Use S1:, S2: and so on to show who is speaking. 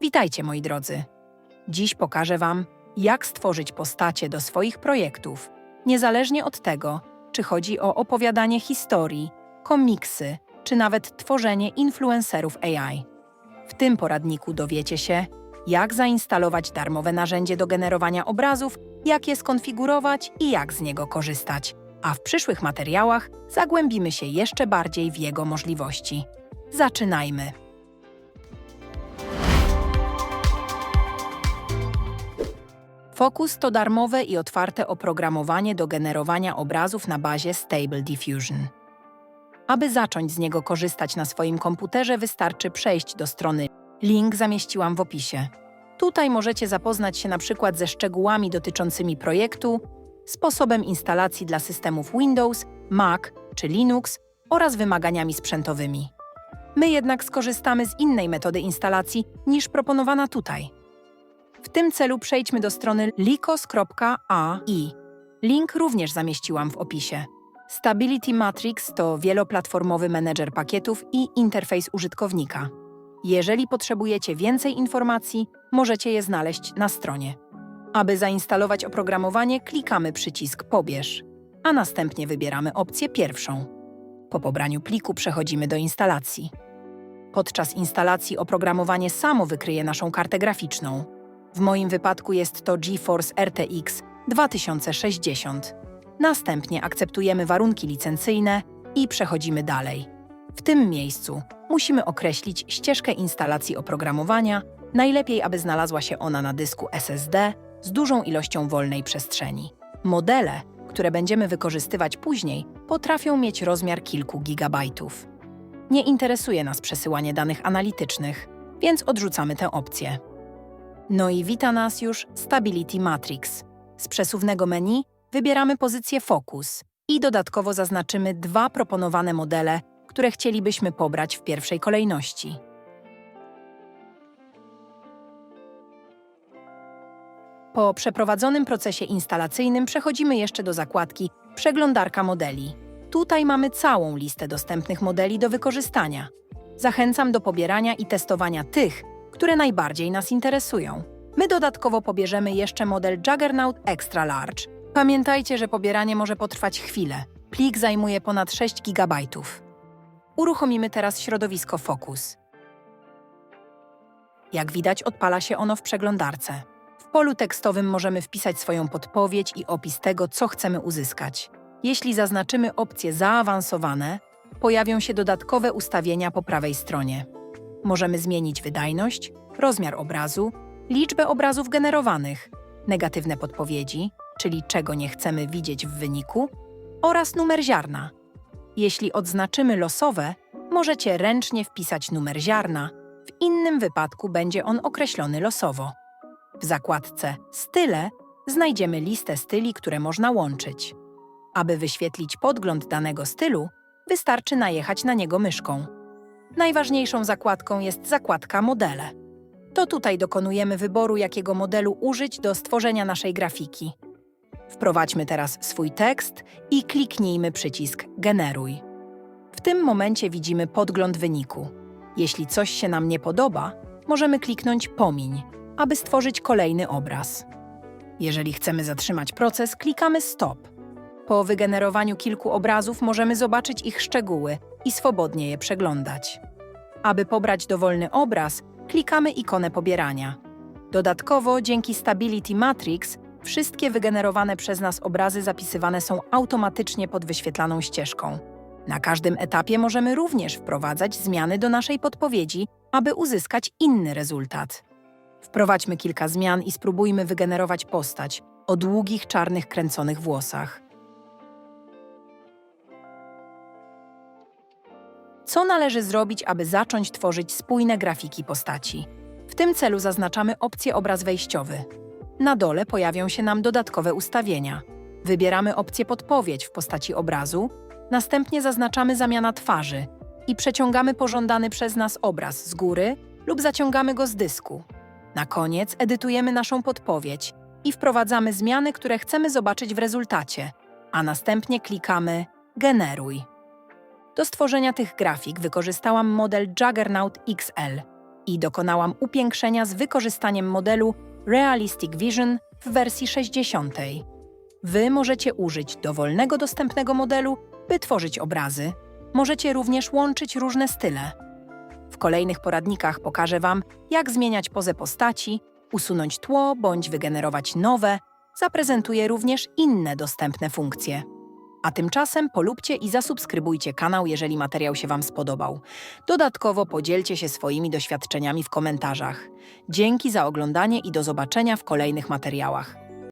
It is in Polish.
S1: Witajcie moi drodzy. Dziś pokażę Wam, jak stworzyć postacie do swoich projektów, niezależnie od tego, czy chodzi o opowiadanie historii, komiksy, czy nawet tworzenie influencerów AI. W tym poradniku dowiecie się, jak zainstalować darmowe narzędzie do generowania obrazów, jak je skonfigurować i jak z niego korzystać. A w przyszłych materiałach zagłębimy się jeszcze bardziej w jego możliwości. Zaczynajmy! Focus to darmowe i otwarte oprogramowanie do generowania obrazów na bazie Stable Diffusion. Aby zacząć z niego korzystać na swoim komputerze, wystarczy przejść do strony. Link zamieściłam w opisie. Tutaj możecie zapoznać się na przykład ze szczegółami dotyczącymi projektu, sposobem instalacji dla systemów Windows, Mac czy Linux oraz wymaganiami sprzętowymi. My jednak skorzystamy z innej metody instalacji niż proponowana tutaj. Tym celu przejdźmy do strony likos.ai. Link również zamieściłam w opisie. Stability Matrix to wieloplatformowy menedżer pakietów i interfejs użytkownika. Jeżeli potrzebujecie więcej informacji, możecie je znaleźć na stronie. Aby zainstalować oprogramowanie, klikamy przycisk Pobierz, a następnie wybieramy opcję pierwszą. Po pobraniu pliku przechodzimy do instalacji. Podczas instalacji oprogramowanie samo wykryje naszą kartę graficzną. W moim wypadku jest to GeForce RTX 2060. Następnie akceptujemy warunki licencyjne i przechodzimy dalej. W tym miejscu musimy określić ścieżkę instalacji oprogramowania, najlepiej aby znalazła się ona na dysku SSD z dużą ilością wolnej przestrzeni. Modele, które będziemy wykorzystywać później, potrafią mieć rozmiar kilku gigabajtów. Nie interesuje nas przesyłanie danych analitycznych, więc odrzucamy tę opcję. No i wita nas już Stability Matrix. Z przesuwnego menu wybieramy pozycję Focus i dodatkowo zaznaczymy dwa proponowane modele, które chcielibyśmy pobrać w pierwszej kolejności. Po przeprowadzonym procesie instalacyjnym przechodzimy jeszcze do zakładki Przeglądarka modeli. Tutaj mamy całą listę dostępnych modeli do wykorzystania. Zachęcam do pobierania i testowania tych, które najbardziej nas interesują. My dodatkowo pobierzemy jeszcze model Juggernaut Extra Large. Pamiętajcie, że pobieranie może potrwać chwilę. Plik zajmuje ponad 6 GB. Uruchomimy teraz środowisko Focus. Jak widać, odpala się ono w przeglądarce. W polu tekstowym możemy wpisać swoją podpowiedź i opis tego, co chcemy uzyskać. Jeśli zaznaczymy opcje zaawansowane, pojawią się dodatkowe ustawienia po prawej stronie. Możemy zmienić wydajność, rozmiar obrazu, liczbę obrazów generowanych, negatywne podpowiedzi, czyli czego nie chcemy widzieć w wyniku, oraz numer ziarna. Jeśli odznaczymy losowe, możecie ręcznie wpisać numer ziarna, w innym wypadku będzie on określony losowo. W zakładce Style znajdziemy listę styli, które można łączyć. Aby wyświetlić podgląd danego stylu, wystarczy najechać na niego myszką. Najważniejszą zakładką jest zakładka Modele. To tutaj dokonujemy wyboru, jakiego modelu użyć do stworzenia naszej grafiki. Wprowadźmy teraz swój tekst i kliknijmy przycisk Generuj. W tym momencie widzimy podgląd wyniku. Jeśli coś się nam nie podoba, możemy kliknąć Pomiń, aby stworzyć kolejny obraz. Jeżeli chcemy zatrzymać proces, klikamy Stop. Po wygenerowaniu kilku obrazów możemy zobaczyć ich szczegóły i swobodnie je przeglądać. Aby pobrać dowolny obraz, klikamy ikonę pobierania. Dodatkowo, dzięki Stability Matrix, wszystkie wygenerowane przez nas obrazy zapisywane są automatycznie pod wyświetlaną ścieżką. Na każdym etapie możemy również wprowadzać zmiany do naszej podpowiedzi, aby uzyskać inny rezultat. Wprowadźmy kilka zmian i spróbujmy wygenerować postać o długich, czarnych, kręconych włosach. Co należy zrobić, aby zacząć tworzyć spójne grafiki postaci? W tym celu zaznaczamy opcję obraz wejściowy. Na dole pojawią się nam dodatkowe ustawienia. Wybieramy opcję podpowiedź w postaci obrazu, następnie zaznaczamy zamiana twarzy i przeciągamy pożądany przez nas obraz z góry lub zaciągamy go z dysku. Na koniec edytujemy naszą podpowiedź i wprowadzamy zmiany, które chcemy zobaczyć w rezultacie, a następnie klikamy Generuj. Do stworzenia tych grafik wykorzystałam model Juggernaut XL. i dokonałam upiększenia z wykorzystaniem modelu Realistic Vision w wersji 60. Wy możecie użyć dowolnego dostępnego modelu, by tworzyć obrazy. Możecie również łączyć różne style. W kolejnych poradnikach pokażę Wam, jak zmieniać pozę postaci, usunąć tło bądź wygenerować nowe. Zaprezentuję również inne dostępne funkcje. A tymczasem polubcie i zasubskrybujcie kanał, jeżeli materiał się Wam spodobał. Dodatkowo podzielcie się swoimi doświadczeniami w komentarzach. Dzięki za oglądanie i do zobaczenia w kolejnych materiałach.